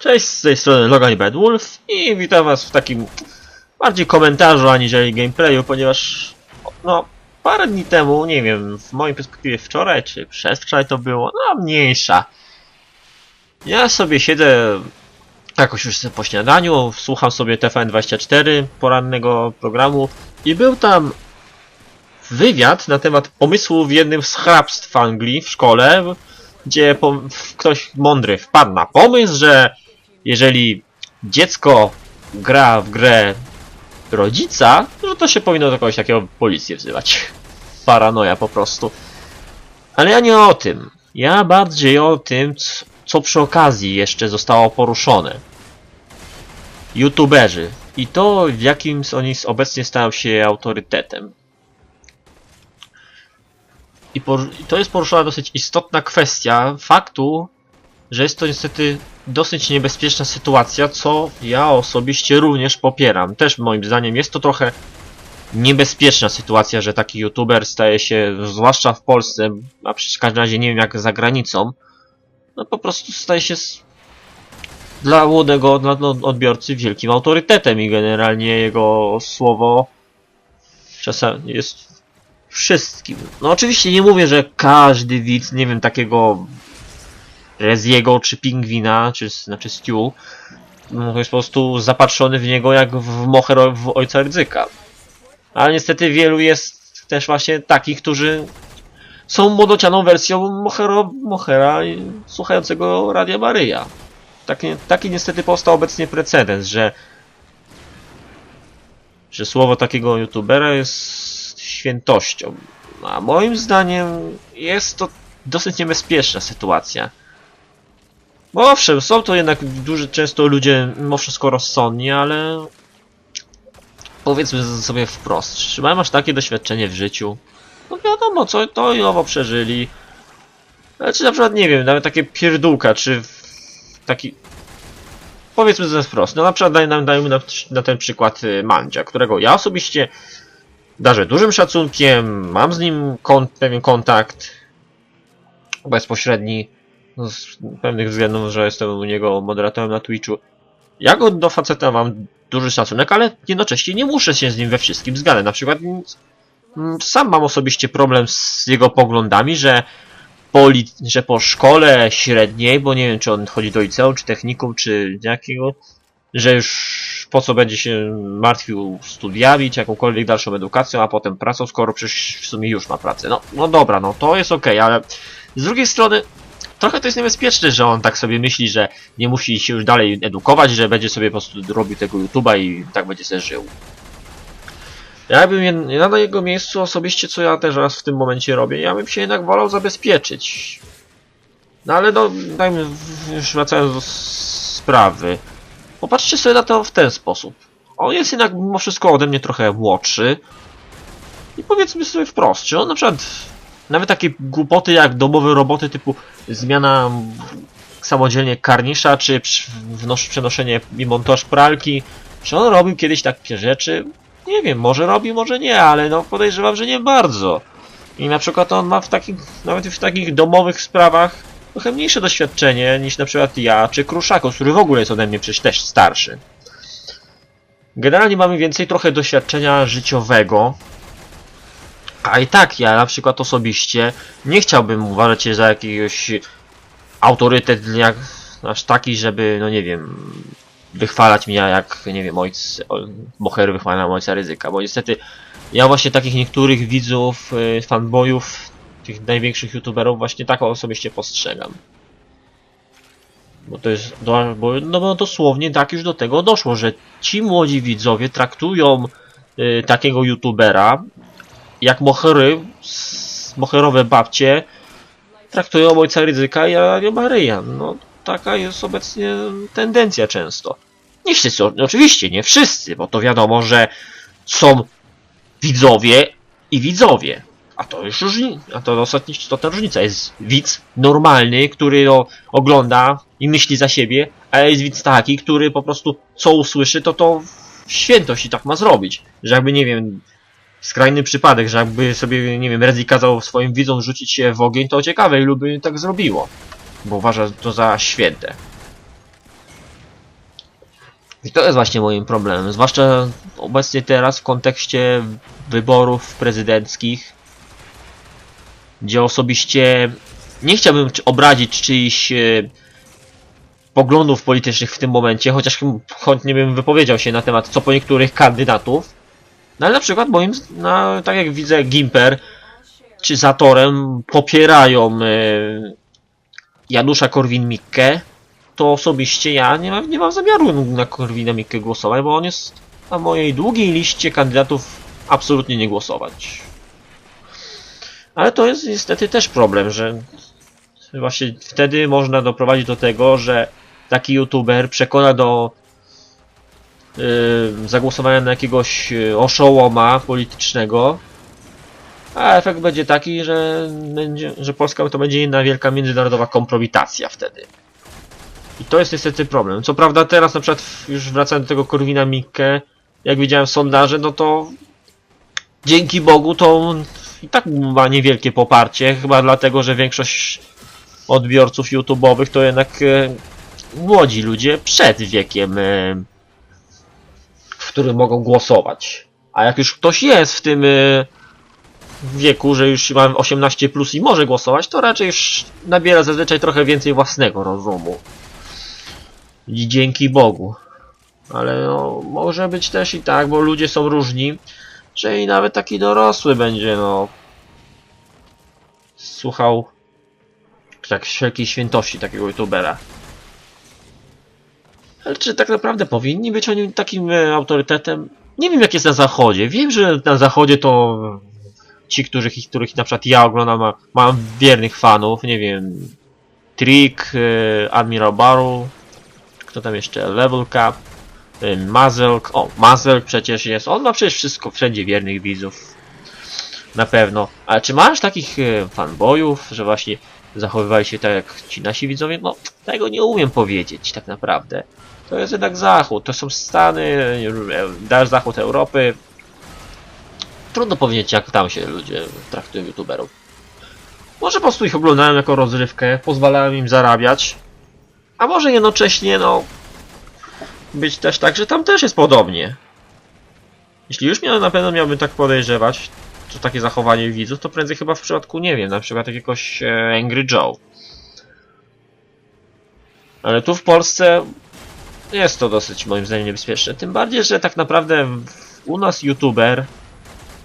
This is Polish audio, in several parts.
Cześć, z tej strony Logan i Bad Wolf i witam was w takim bardziej komentarzu aniżeli gameplayu, ponieważ no parę dni temu, nie wiem, w mojej perspektywie wczoraj czy przedwczoraj to było, no mniejsza. Ja sobie siedzę jakoś już po śniadaniu, słucham sobie TVN24 porannego programu i był tam wywiad na temat pomysłów jednym z hrabstw Anglii w szkole, gdzie ktoś mądry wpadł na pomysł, że jeżeli dziecko gra w grę rodzica, że to się powinno do kogoś takiego policję wzywać. Paranoja po prostu. Ale ja nie o tym. Ja bardziej o tym, co przy okazji jeszcze zostało poruszone. YouTuberzy. I to, w jakim oni obecnie stają się autorytetem. I to jest poruszona dosyć istotna kwestia faktu, że jest to niestety dosyć niebezpieczna sytuacja, co ja osobiście również popieram. Też moim zdaniem jest to trochę niebezpieczna sytuacja, że taki youtuber staje się, zwłaszcza w Polsce, a przecież w każdym razie nie wiem jak za granicą, no po prostu staje się dla młodego dla no, odbiorcy wielkim autorytetem i generalnie jego słowo czasami jest wszystkim. No oczywiście nie mówię, że każdy widz, nie wiem, takiego Reziego czy Pingwina, czy znaczy Stew, no, jest po prostu zapatrzony w niego jak w Moher w ojca Rydzyka. Ale niestety wielu jest też właśnie takich, którzy są młodocianą wersją Mohero, Mohera słuchającego Radia Maryja. Taki, taki niestety powstał obecnie precedens, że że słowo takiego youtubera jest świętością. A moim zdaniem jest to dosyć niebezpieczna sytuacja. Bo owszem, są to jednak duży, często ludzie mimo wszystko rozsądni, ale powiedzmy sobie wprost, czy masz takie doświadczenie w życiu? No wiadomo, co to i owo przeżyli. Ale czy na przykład, nie wiem, nawet takie pierdółka, czy taki... Powiedzmy sobie wprost, no na przykład daj, nam- dajmy na, na ten przykład y, Mandzia, którego ja osobiście darzę dużym szacunkiem, mam z nim pewien kontakt bezpośredni, no, z pewnych względów, że jestem u niego moderatorem na Twitchu. Ja go do faceta mam duży szacunek, ale jednocześnie nie muszę się z nim we wszystkim zgadzać. Na przykład mm, sam mam osobiście problem z jego poglądami, że po, że po szkole średniej, bo nie wiem czy on chodzi do liceum, czy technikum, czy jakiego, że już po co będzie się martwił studiami, czy jakąkolwiek dalszą edukacją, a potem pracą, skoro przecież w sumie już ma pracę. No, no dobra, no to jest okej, ale z drugiej strony trochę to jest niebezpieczne, że on tak sobie myśli, że nie musi się już dalej edukować, że będzie sobie po prostu robił tego YouTube'a i tak będzie sobie żył. Ja bym ja na jego miejscu osobiście, co ja też raz w tym momencie robię, ja bym się jednak wolał zabezpieczyć. No ale no, dajmy, już wracając do sprawy. Popatrzcie sobie na to w ten sposób. On jest jednak mimo wszystko ode mnie trochę młodszy. I powiedzmy sobie wprost, czy on na przykład nawet takie głupoty jak domowe roboty typu zmiana samodzielnie karnisza, czy przenoszenie i montaż pralki, czy on robił kiedyś takie rzeczy? Nie wiem, może robił, może nie, ale no podejrzewam, że nie bardzo. I na przykład on ma w takich, nawet w takich domowych sprawach trochę mniejsze doświadczenie niż na przykład ja, czy Kruszako, który w ogóle jest ode mnie przecież też starszy. Generalnie mamy więcej trochę doświadczenia życiowego, a i tak ja na przykład osobiście nie chciałbym uważać się za jakiegoś autorytet jak, aż taki, żeby, no nie wiem, wychwalać mnie jak, nie wiem, ojc, Moher wychwalał ojca ryzyka, bo niestety ja właśnie takich niektórych widzów, y, fanboyów, tych największych youtuberów właśnie tak osobiście postrzegam. Bo to jest, bo, no bo dosłownie tak już do tego doszło, że ci młodzi widzowie traktują y, takiego youtubera jak mohery, moherowe babcie traktują ojca ryzyka i Radio Maryja. No, taka jest obecnie tendencja często. Nie wszyscy, oczywiście nie wszyscy, bo to wiadomo, że są widzowie i widzowie. A to już różni, a to ostatnia istotna różnica. Jest widz normalny, który no, ogląda i myśli za siebie, a jest widz taki, który po prostu co usłyszy, to to świętość i tak ma zrobić. Że jakby, nie wiem, skrajny przypadek, że jakby sobie, nie wiem, Rezi kazał swoim widzom rzucić się w ogień, to ciekawe, ilu by tak zrobiło. Bo uważa to za święte. I to jest właśnie moim problemem, zwłaszcza obecnie teraz w kontekście wyborów prezydenckich, gdzie osobiście nie chciałbym obrazić czyichś e, poglądów politycznych w tym momencie, chociaż chętnie bym wypowiedział się na temat co po niektórych kandydatów. No ale na przykład moim, na, tak jak widzę Gimper czy Zatorem popierają e, Janusza Korwin-Mikke, to osobiście ja nie mam, nie mam zamiaru na Korwina Mikke głosować, bo on jest na mojej długiej liście kandydatów absolutnie nie głosować. Ale to jest niestety też problem, że właśnie wtedy można doprowadzić do tego, że taki youtuber przekona do zagłosowania na jakiegoś yy, oszołoma politycznego, a efekt będzie taki, że, będzie, że Polska to będzie jedna wielka międzynarodowa kompromitacja wtedy. I to jest niestety problem. Co prawda teraz na przykład już wracając do tego Korwina Mikke, jak widziałem sondaże, no to dzięki Bogu to i tak ma niewielkie poparcie, chyba dlatego, że większość odbiorców YouTube'owych to jednak e, młodzi ludzie przed wiekiem, którym mogą głosować. A jak już ktoś jest w tym e, wieku, że już ma 18 plus i może głosować, to raczej już nabiera zazwyczaj trochę więcej własnego rozumu. I dzięki Bogu. Ale no, może być też i tak, bo ludzie są różni, że i nawet taki dorosły będzie, no, słuchał tak wszelkiej świętości takiego youtubera. Ale czy tak naprawdę powinni być oni takim e, autorytetem? Nie wiem jak jest na zachodzie. Wiem, że na zachodzie to ci, których, których na przykład ja oglądam, ma, mam wiernych fanów, nie wiem, Trick, e, Admiral Barrow, kto tam jeszcze, Level Cap, e, Mazelk, o, Mazelk przecież jest, on ma przecież wszystko, wszędzie wiernych widzów, na pewno. Ale czy masz takich fanboyów, że właśnie zachowywali się tak jak ci nasi widzowie? No, tego nie umiem powiedzieć tak naprawdę. To jest jednak Zachód, to są Stany, e, dalej Zachód Europy. Trudno powiedzieć, jak tam się ludzie traktują youtuberów. Może po prostu ich oglądają jako rozrywkę, pozwalają im zarabiać. A może jednocześnie, no, być też tak, że tam też jest podobnie. Jeśli już miał, na pewno miałbym tak podejrzewać, to takie zachowanie widzów, to prędzej chyba w przypadku, nie wiem, na przykład jakiegoś e, Angry Joe. Ale tu w Polsce jest to dosyć moim zdaniem niebezpieczne. Tym bardziej, że tak naprawdę u nas youtuber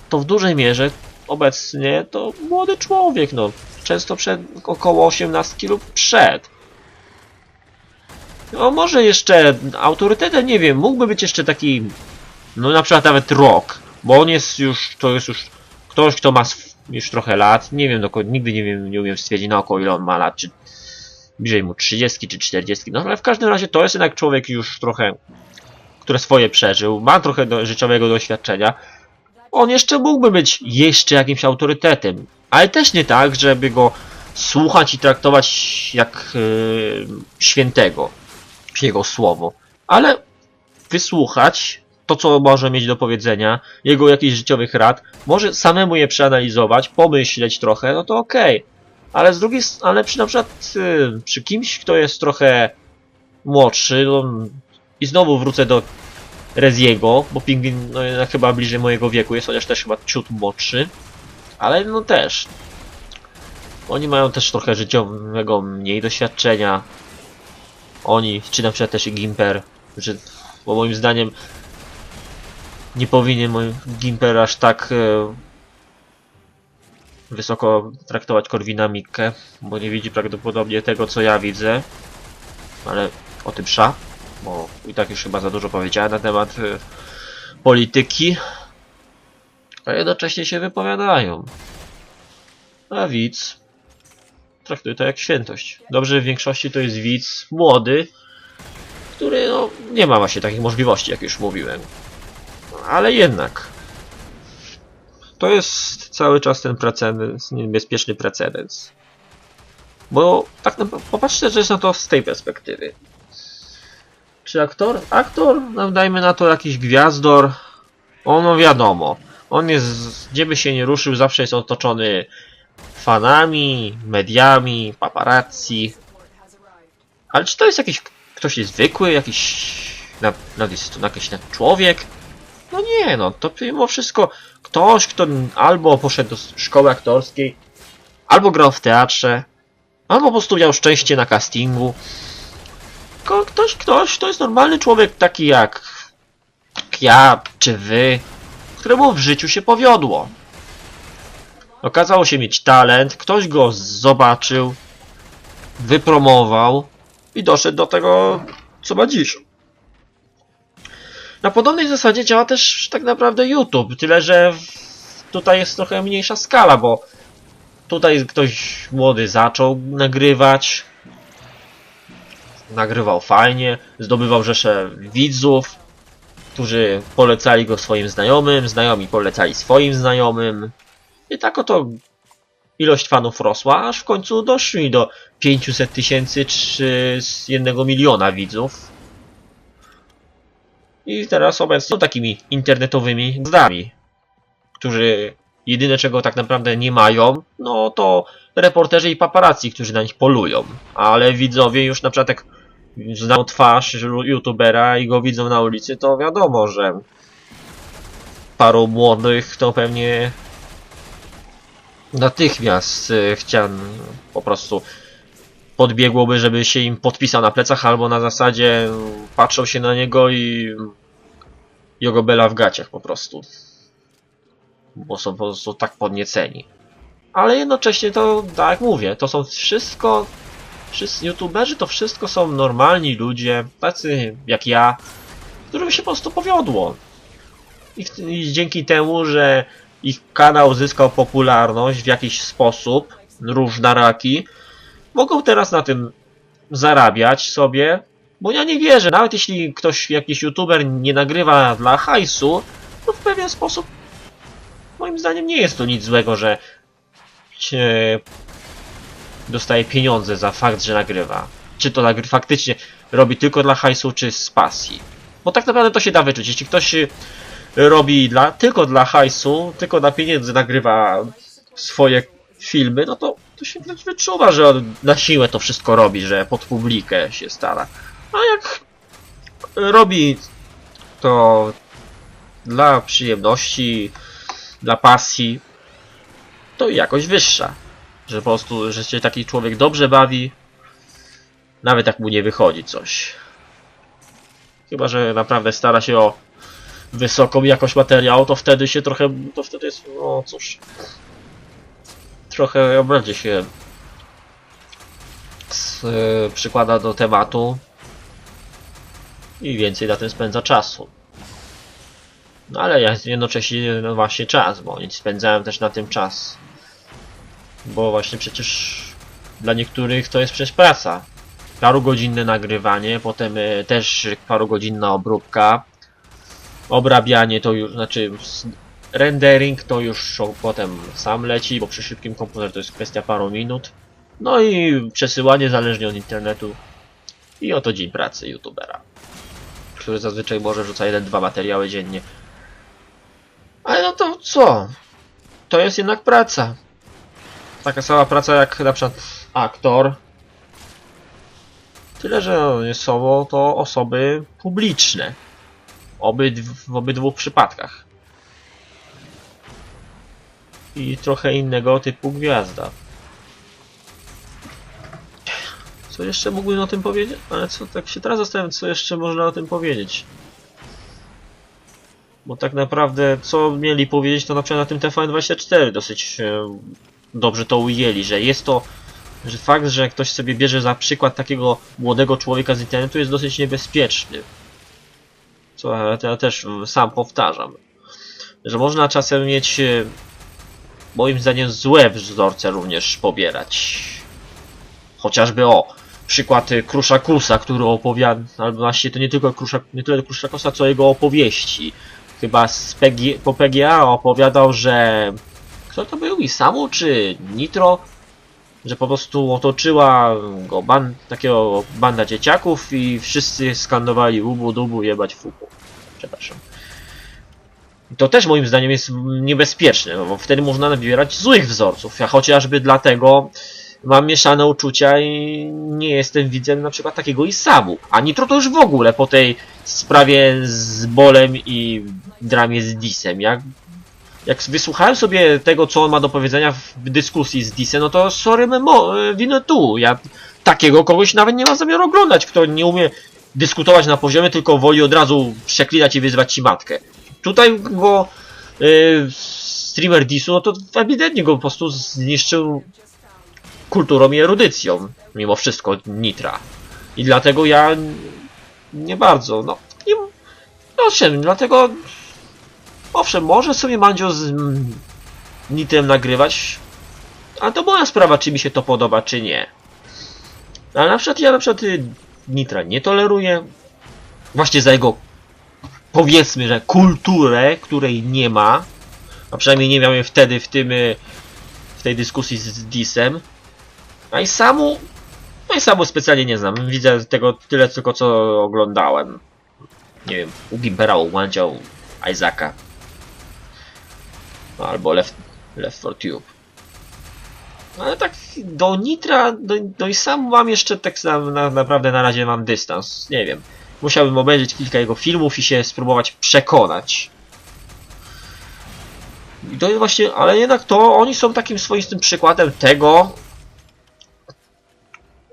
to w dużej mierze obecnie to młody człowiek, no. Często przed około 18 lub przed. No może jeszcze autorytetem, nie wiem, mógłby być jeszcze taki, no na przykład nawet Rock, bo on jest już, to jest już ktoś, kto ma już trochę lat, nie wiem, dokładnie, nigdy nie wiem, nie umiem stwierdzić na oko ile on ma lat, czy bliżej mu 30 czy 40, no ale w każdym razie to jest jednak człowiek już trochę, który swoje przeżył, ma trochę do, życiowego doświadczenia, on jeszcze mógłby być jeszcze jakimś autorytetem, ale też nie tak, żeby go słuchać i traktować jak yy, świętego, jego słowo, ale wysłuchać to, co może mieć do powiedzenia, jego jakichś życiowych rad, może samemu je przeanalizować, pomyśleć trochę, no to okej. Ale z drugiej ale przy na przykład y, przy kimś, kto jest trochę młodszy, no, i znowu wrócę do Reziego, bo Pingwin no, chyba bliżej mojego wieku jest, chociaż też chyba ciut młodszy, ale no też. Oni mają też trochę życiowego mniej doświadczenia. Oni, czy na przykład też i Gimper, że, bo moim zdaniem nie powinien mój Gimper aż tak e, wysoko traktować Korwina Mikke, bo nie widzi prawdopodobnie tego, co ja widzę. Ale o tym sza, bo i tak już chyba za dużo powiedziałem na temat e, polityki. A jednocześnie się wypowiadają. A widz traktuje to jak świętość. Dobrze, w większości to jest widz młody, który no, nie ma właśnie takich możliwości, jak już mówiłem. Ale jednak. To jest cały czas ten precedens, niebezpieczny precedens. Bo tak naprawdę, popatrzcie też na to z tej perspektywy. Czy aktor? Aktor, no dajmy na to jakiś gwiazdor. Ono wiadomo. On jest, gdzie by się nie ruszył, zawsze jest otoczony fanami, mediami, paparazzi. Ale czy to jest jakiś ktoś zwykły, jakiś na, na, jakiś człowiek? No nie, no to mimo wszystko ktoś, kto albo poszedł do szkoły aktorskiej, albo grał w teatrze, albo po prostu miał szczęście na castingu. Ktoś, ktoś, to jest normalny człowiek taki jak ja czy wy, któremu w życiu się powiodło. Okazało się mieć talent, ktoś go zobaczył, wypromował i doszedł do tego, co ma dziś. Na podobnej zasadzie działa też tak naprawdę YouTube, tyle że tutaj jest trochę mniejsza skala, bo tutaj ktoś młody zaczął nagrywać, nagrywał fajnie, zdobywał rzesze widzów, którzy polecali go swoim znajomym, znajomi polecali swoim znajomym. I tak oto ilość fanów rosła, aż w końcu doszli do 500 tysięcy czy z jednego miliona widzów. I teraz obecnie są takimi internetowymi gwiazdami, którzy jedyne czego tak naprawdę nie mają, no to reporterzy i paparazzi, którzy na nich polują. Ale widzowie już na przykład jak znają twarz youtubera i go widzą na ulicy, to wiadomo, że paru młodych to pewnie natychmiast e, chcian po prostu podbiegłoby, żeby się im podpisał na plecach, albo na zasadzie patrzą się na niego i jego bela w gaciach po prostu. Bo są po prostu tak podnieceni. Ale jednocześnie to, tak jak mówię, to są wszystko Wszyscy youtuberzy to wszystko są normalni ludzie, tacy jak ja, którym się po prostu powiodło. I, I dzięki temu, że ich kanał zyskał popularność w jakiś sposób, różnoraki, mogą teraz na tym zarabiać sobie, bo ja nie wierzę, nawet jeśli ktoś, jakiś youtuber nie nagrywa dla hajsu, to w pewien sposób moim zdaniem nie jest to nic złego, że się dostaje pieniądze za fakt, że nagrywa. Czy to nagry faktycznie robi tylko dla hajsu, czy z pasji. Bo tak naprawdę to się da wyczuć. Jeśli ktoś y, robi dla, tylko dla hajsu, tylko dla pieniędzy nagrywa swoje filmy, no to, to się wyczuwa, że na siłę to wszystko robi, że pod publikę się stara. A jak robi to dla przyjemności, dla pasji, to jakoś wyższa. Że po prostu, że się taki człowiek dobrze bawi, nawet jak mu nie wychodzi coś. Chyba, że naprawdę stara się o wysoką jakość materiału, to wtedy się trochę, to wtedy jest, no cóż, trochę bardziej się y, przykłada do tematu i więcej na tym spędza czasu. No ale ja jednocześnie, no właśnie czas, bo nie spędzałem też na tym czas. Bo właśnie przecież dla niektórych to jest przecież praca. Parugodzinne nagrywanie, potem y, też parugodzinna obróbka. Obrabianie to już, znaczy rendering to już potem sam leci, bo przy szybkim komputerze to jest kwestia paru minut. No i przesyłanie zależnie od internetu. I oto dzień pracy youtubera. Który zazwyczaj może rzuca jeden, dwa materiały dziennie. Ale no to co? To jest jednak praca. Taka sama praca jak na przykład aktor. Tyle, że są to osoby publiczne. Obydw w obydwu przypadkach. I trochę innego typu gwiazda. Co jeszcze mógłbym o tym powiedzieć? Ale co, tak się teraz zastanawiam, co jeszcze można o tym powiedzieć. Bo tak naprawdę, co mieli powiedzieć, to na przykład na tym TVN24 dosyć e, dobrze to ujęli, że jest to, że fakt, że ktoś sobie bierze za przykład takiego młodego człowieka z internetu jest dosyć niebezpieczny. Co ja te- też sam powtarzam. Że można czasem mieć, e, moim zdaniem, złe wzorce również pobierać. Chociażby o, przykład y, Kruszakusa, który opowiada, albo właśnie to nie tylko Kruszak, nie tyle Kruszakusa, co jego opowieści. Chyba z PG, po PGA opowiadał, że kto to był? Isamu czy Nitro? Że po prostu otoczyła go ban, takiego banda dzieciaków i wszyscy skandowali ubu dubu jebać fupu. Przepraszam. To też moim zdaniem jest niebezpieczne, bo wtedy można nabierać złych wzorców, a chociażby dlatego mam mieszane uczucia i nie jestem widzem na przykład takiego Isamu. A Nitro to już w ogóle po tej sprawie z Bolem i dramie z Disem. Jak, jak wysłuchałem sobie tego, co on ma do powiedzenia w dyskusji z Disem, no to sorry memo, winę tu. Ja takiego kogoś nawet nie mam zamiaru oglądać, kto nie umie dyskutować na poziomie, tylko woli od razu przeklinać i wyzwać ci matkę. Tutaj go y, streamer Disu, no to ewidentnie go po prostu zniszczył kulturą i erudycją, mimo wszystko Nitra. I dlatego ja nie bardzo, no, nie, no owszem, dlatego, owszem, może sobie Mandzio z mm, Nitrem nagrywać, ale to moja sprawa, czy mi się to podoba, czy nie. Ale na przykład ja na przykład y, Nitra nie toleruję, właśnie za jego, powiedzmy, że kulturę, której nie ma, a przynajmniej nie miał jej wtedy w tym, y, w tej dyskusji z Disem. A i samu, no i samu specjalnie nie znam. Widzę tego tyle tylko co oglądałem. Nie wiem, u Gimpera, u Mandzia, u Isaaca. No, albo Left, Left for Tube. Ale tak do Nitra, do, do Isamu mam jeszcze tak na, na, naprawdę na razie mam dystans. Nie wiem. Musiałbym obejrzeć kilka jego filmów i się spróbować przekonać. I to właśnie, ale jednak to oni są takim swoistym przykładem tego,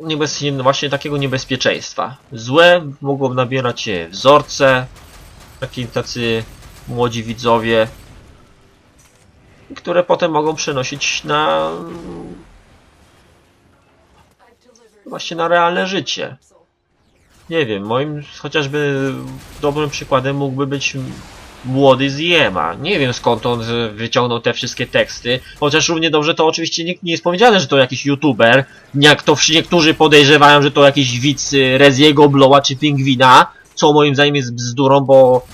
niebez, właśnie takiego niebezpieczeństwa. Złe mogą nabierać wzorce, taki tacy młodzi widzowie, które potem mogą przenosić na właśnie na realne życie. Nie wiem, moim chociażby dobrym przykładem mógłby być młody z Jema. Nie wiem skąd on wyciągnął te wszystkie teksty, chociaż równie dobrze to oczywiście nikt nie jest powiedziane, że to jakiś youtuber, jak to niektórzy podejrzewają, że to jakiś widz y, Reziego, Blowa czy Pingwina, co moim zdaniem jest bzdurą, bo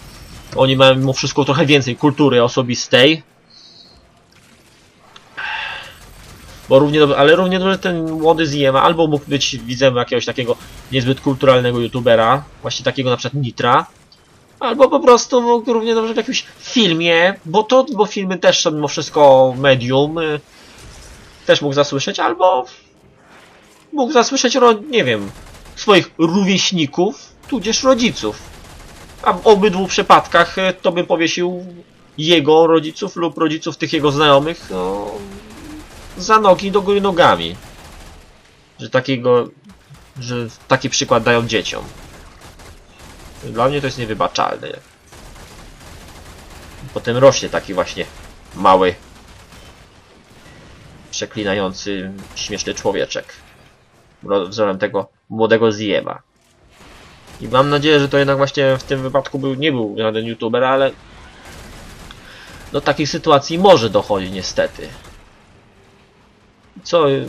oni mają mimo wszystko trochę więcej kultury osobistej. Bo równie dobrze, ale równie dobrze ten młody z Jema albo mógł być widzem jakiegoś takiego niezbyt kulturalnego youtubera, właśnie takiego na przykład Nitra, Albo po prostu mógł równie dobrze w jakimś filmie, bo to, bo filmy też są mimo wszystko medium, y, też mógł zasłyszeć, albo mógł zasłyszeć, ro, nie wiem, swoich rówieśników, tudzież rodziców. A w obydwu przypadkach y, to by powiesił jego rodziców lub rodziców tych jego znajomych no, za nogi do góry nogami. Że takiego, że taki przykład dają dzieciom. Dla mnie to jest niewybaczalne. Potem rośnie taki właśnie mały, przeklinający, śmieszny człowieczek. Wzorem tego młodego Ziema. I mam nadzieję, że to jednak właśnie w tym wypadku był, nie był żaden youtuber, ale do takiej sytuacji może dochodzić niestety. Co i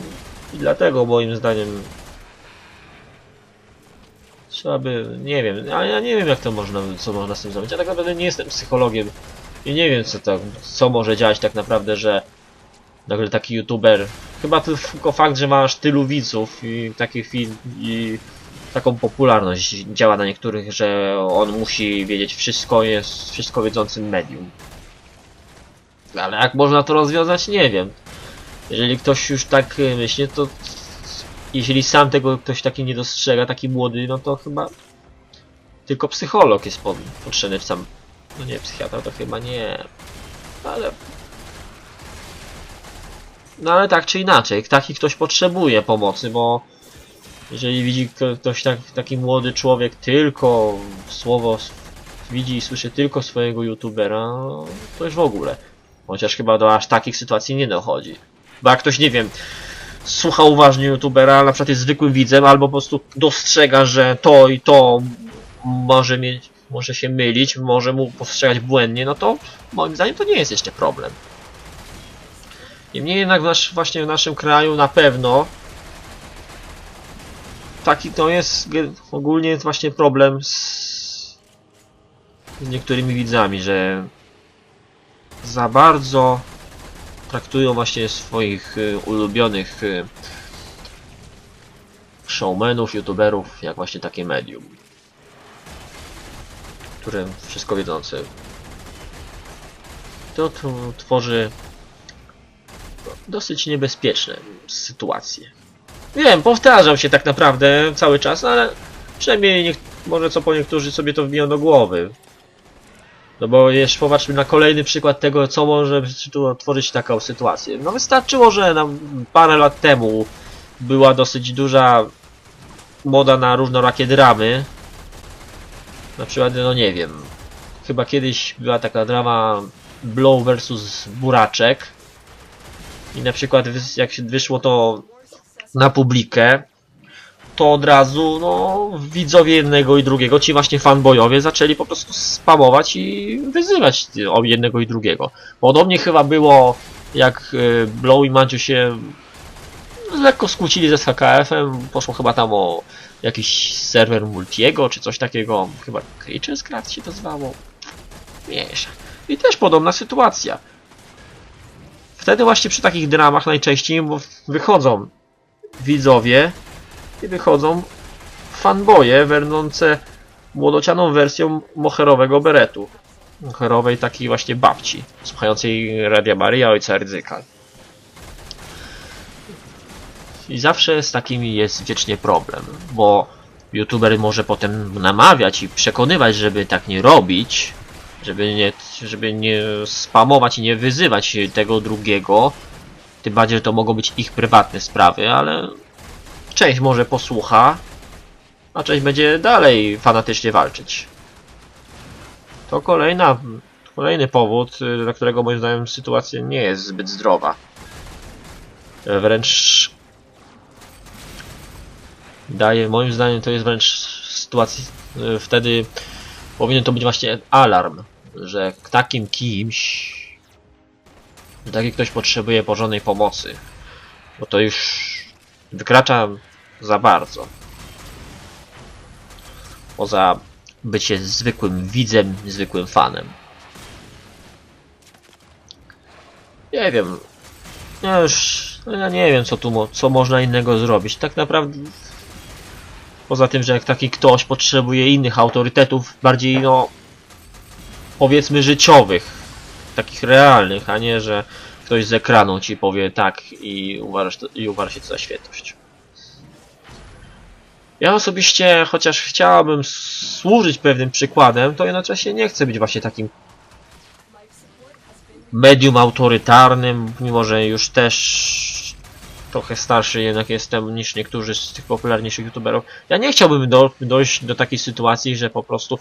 dlatego moim zdaniem Trzeba by, nie wiem, ale ja nie wiem jak to można, co można z tym zrobić. Ja tak naprawdę nie jestem psychologiem i nie wiem co to, co może działać tak naprawdę, że nagle taki youtuber, chyba tylko fakt, że masz tylu widzów i taki film i taką popularność działa na niektórych, że on musi wiedzieć wszystko, jest wszystko wiedzącym medium. Ale jak można to rozwiązać, nie wiem. Jeżeli ktoś już tak y, myśli, to jeśli sam tego ktoś taki nie dostrzega, taki młody, no to chyba tylko psycholog jest po- potrzebny w sam. No nie, psychiatra to chyba nie. Ale. No ale tak czy inaczej, taki ktoś potrzebuje pomocy, bo jeżeli widzi kto- ktoś tak, taki młody człowiek tylko słowo widzi i słyszy tylko swojego youtubera, no, to już w ogóle. Chociaż chyba do aż takich sytuacji nie dochodzi. Bo jak ktoś, nie wiem, słucha uważnie youtubera, na przykład jest zwykłym widzem, albo po prostu dostrzega, że to i to może mieć, może się mylić, może mu postrzegać błędnie, no to moim zdaniem to nie jest jeszcze problem. Niemniej jednak w nasz, właśnie w naszym kraju na pewno taki to jest ogólnie jest właśnie problem z, z niektórymi widzami, że za bardzo traktują właśnie swoich y, ulubionych y, showmenów, youtuberów jak właśnie takie medium, które wszystko wiedzące. To, tworzy dosyć niebezpieczne sytuacje. Wiem, powtarzam się tak naprawdę cały czas, ale przynajmniej może co po niektórzy sobie to wbiją do głowy. No bo jeszcze popatrzmy na kolejny przykład tego, co może tworzyć taką sytuację. No wystarczyło, że nam parę lat temu była dosyć duża moda na różnorakie dramy. Na przykład, no nie wiem, chyba kiedyś była taka drama Blow vs Buraczek. I na przykład jak się wyszło to na publikę, to od razu no, widzowie jednego i drugiego, ci właśnie fanboyowie, zaczęli po prostu spamować i wyzywać jednego i drugiego. Podobnie chyba było, jak y, Blow i Mandziu się lekko skłócili ze SKKF-em, poszło chyba tam o jakiś serwer Multiego, czy coś takiego, chyba Creatures Craft się to zwało. Miesza. I też podobna sytuacja. Wtedy właśnie przy takich dramach najczęściej wychodzą widzowie i wychodzą fanboje będące młodocianą wersją moherowego beretu. Moherowej takiej właśnie babci, słuchającej Radia Maria ojca Rydzyka. I zawsze z takimi jest wiecznie problem, bo youtuber może potem namawiać i przekonywać, żeby tak nie robić, żeby nie, żeby nie spamować i nie wyzywać tego drugiego, tym bardziej, że to mogą być ich prywatne sprawy, ale część może posłucha, a część będzie dalej fanatycznie walczyć. To kolejna, kolejny powód, y, dla którego moim zdaniem sytuacja nie jest zbyt zdrowa. Wręcz daje, moim zdaniem to jest wręcz sytuacja, y, wtedy powinien to być właśnie alarm, że takim kimś, taki ktoś potrzebuje porządnej pomocy, bo to już wykracza za bardzo. Poza bycie zwykłym widzem, zwykłym fanem. Nie wiem. Ja już. No ja nie wiem, co tu co można innego zrobić. Tak naprawdę. Poza tym, że jak taki ktoś potrzebuje innych autorytetów, bardziej no. Powiedzmy życiowych, takich realnych, a nie, że ktoś z ekranu ci powie tak i uważasz, i uważa się to za świętość. Ja osobiście, chociaż chciałabym służyć pewnym przykładem, to jednocześnie nie chcę być właśnie takim medium autorytarnym, mimo że już też trochę starszy jednak jestem niż niektórzy z tych popularniejszych youtuberów. Ja nie chciałbym do, dojść do takiej sytuacji, że po prostu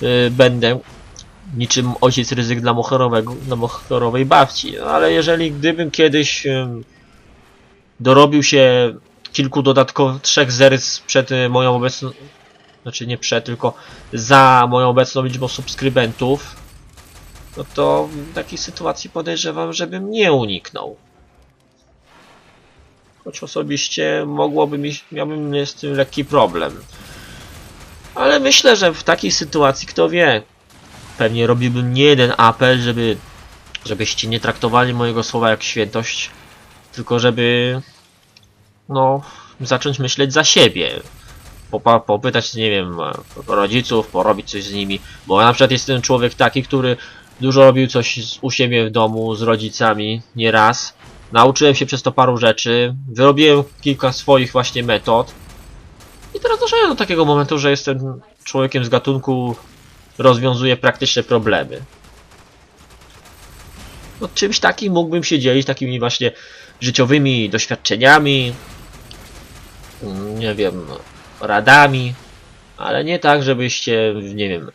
yy, będę niczym ojciec ryzyk dla moherowego, dla moherowej babci. No, ale jeżeli gdybym kiedyś ym, dorobił się kilku dodatkowych, trzech zerc przed y, moją obecną, znaczy nie przed, tylko za moją obecną liczbą subskrybentów, no to w takiej sytuacji podejrzewam, żebym nie uniknął. Choć osobiście mogłoby mi, miałbym z tym lekki problem. Ale myślę, że w takiej sytuacji, kto wie, pewnie robiłbym nie jeden apel, żeby żebyście nie traktowali mojego słowa jak świętość, tylko żeby no, zacząć myśleć za siebie. Popa, popytać, nie wiem, rodziców, porobić coś z nimi. Bo na przykład jestem człowiek taki, który dużo robił coś z, u siebie w domu z rodzicami, nie raz. Nauczyłem się przez to paru rzeczy, wyrobiłem kilka swoich właśnie metod. I teraz doszedłem do takiego momentu, że jestem człowiekiem z gatunku, rozwiązuję praktyczne problemy. No, czymś takim mógłbym się dzielić, takimi właśnie życiowymi doświadczeniami, nie wiem, radami, ale nie tak, żebyście, nie wiem,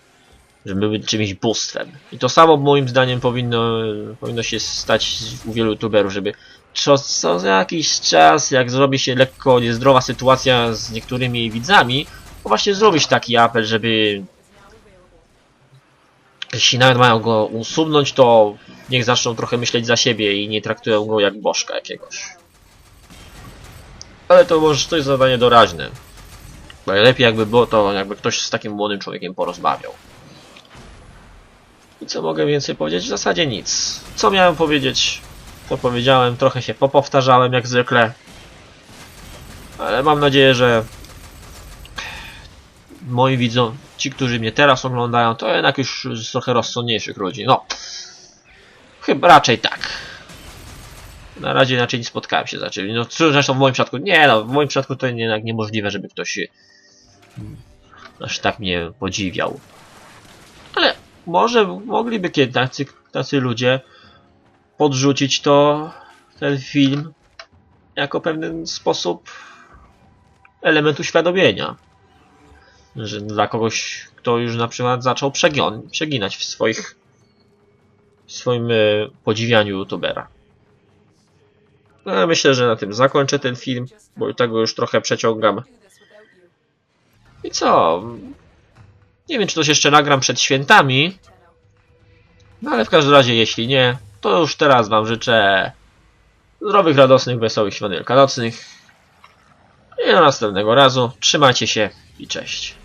żeby być czymś bóstwem. I to samo moim zdaniem powinno, powinno się stać u wielu youtuberów, żeby co, co za jakiś czas, jak zrobi się lekko niezdrowa sytuacja z niektórymi widzami, to właśnie zrobić taki apel, żeby jeśli nawet mają go usunąć, to niech zaczną trochę myśleć za siebie i nie traktują go jak bożka jakiegoś. Ale to może to jest zadanie doraźne. Najlepiej jakby było to, jakby ktoś z takim młodym człowiekiem porozmawiał. I co mogę więcej powiedzieć? W zasadzie nic. Co miałem powiedzieć? To powiedziałem, trochę się popowtarzałem jak zwykle. Ale mam nadzieję, że moi widzą, ci, którzy mnie teraz oglądają, to jednak już z trochę rozsądniejszych ludzi. No, chyba raczej tak. Na razie inaczej nie spotkałem się z czymś. No cóż, zresztą w moim przypadku, nie no, w moim przypadku to jednak niemożliwe, żeby ktoś aż tak mnie podziwiał. Ale może mogliby kiedy tacy, tacy ludzie podrzucić to, ten film, jako pewien sposób element uświadomienia. Że dla kogoś, kto już na przykład zaczął przeginać w swoich w swoim e, podziwianiu youtubera. No, myślę, że na tym zakończę ten film, bo i tego już trochę przeciągam. I co? Nie wiem, czy coś jeszcze nagram przed świętami. No ale w każdym razie, jeśli nie, to już teraz Wam życzę zdrowych, radosnych, wesołych świąt wielkanocnych. I do następnego razu. Trzymajcie się i cześć.